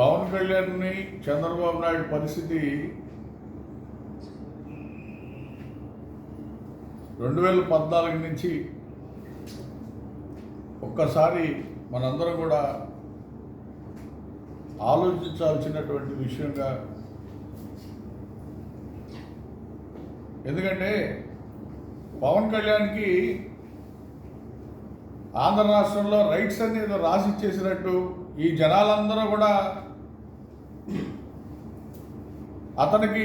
పవన్ కళ్యాణ్ని చంద్రబాబు నాయుడు పరిస్థితి రెండు వేల పద్నాలుగు నుంచి ఒక్కసారి మనందరం కూడా ఆలోచించాల్సినటువంటి విషయంగా ఎందుకంటే పవన్ కళ్యాణ్కి ఆంధ్ర రాష్ట్రంలో రైట్స్ అనేది రాసిచ్చేసినట్టు రాసి ఇచ్చేసినట్టు ఈ జనాలందరూ కూడా అతనికి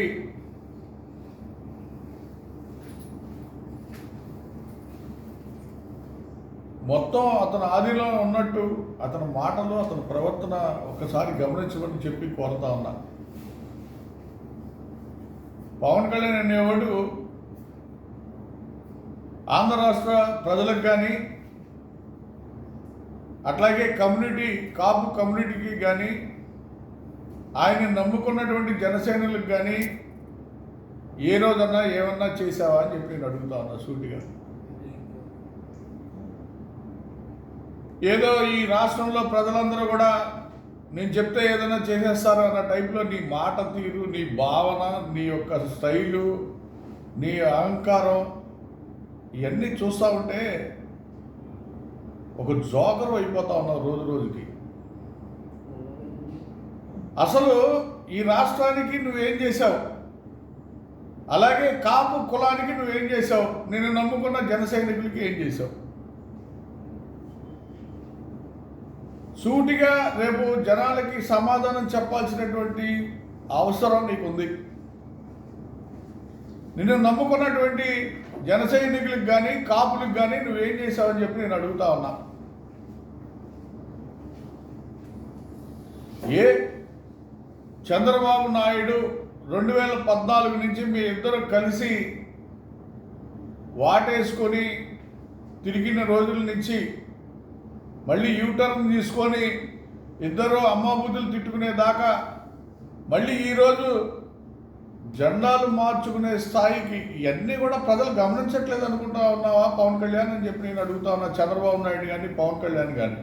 మొత్తం అతను ఆదిలో ఉన్నట్టు అతని మాటలు అతని ప్రవర్తన ఒకసారి గమనించమని చెప్పి కోరుతా ఉన్నా. పవన్ కళ్యాణ్ అనేవాడు ఆంధ్ర రాష్ట్ర ప్రజలకు కానీ అట్లాగే కమ్యూనిటీ కాపు కమ్యూనిటీకి కానీ ఆయన నమ్ముకున్నటువంటి జనసేనలకు కానీ ఏ రోజన్నా ఏమన్నా చేసావా అని చెప్పి నేను అడుగుతా ఉన్నా సూటిగా ఏదో ఈ రాష్ట్రంలో ప్రజలందరూ కూడా నేను చెప్తే ఏదైనా చేసేస్తారు అన్న టైప్లో నీ మాట తీరు నీ భావన నీ యొక్క స్టైలు నీ అహంకారం ఇవన్నీ చూస్తూ ఉంటే ఒక జోకరు అయిపోతా ఉన్నావు రోజు రోజుకి. అసలు ఈ రాష్ట్రానికి నువ్వేం చేశావు? అలాగే కాపు కులానికి నువ్వేం చేశావు? నేను నమ్ముకున్న జన సైనికులకి ఏం చేశావు? సూటిగా రేపు జనాలకి సమాధానం చెప్పాల్సినటువంటి అవసరం నీకుంది. నిన్ను నమ్ముకున్నటువంటి జన సైనికులకు కానీ కాపులకు కానీ నువ్వేం చేశావని చెప్పి నేను అడుగుతా ఉన్నా. ఏ చంద్రబాబు నాయుడు రెండు వేల పద్నాలుగు నుంచి మీ ఇద్దరు కలిసి వాటేసుకొని తిరిగిన రోజుల నుంచి మళ్ళీ యూటర్న్ తీసుకొని ఇద్దరు అమ్మ తిట్టుకునే దాకా మళ్ళీ ఈరోజు జెండాలు మార్చుకునే స్థాయికి ఇవన్నీ కూడా ప్రజలు గమనించట్లేదు అనుకుంటా ఉన్నావా? పవన్ కళ్యాణ్ అని చెప్పి నేను అడుగుతా ఉన్నా చంద్రబాబు నాయుడు కానీ పవన్ కళ్యాణ్ కానీ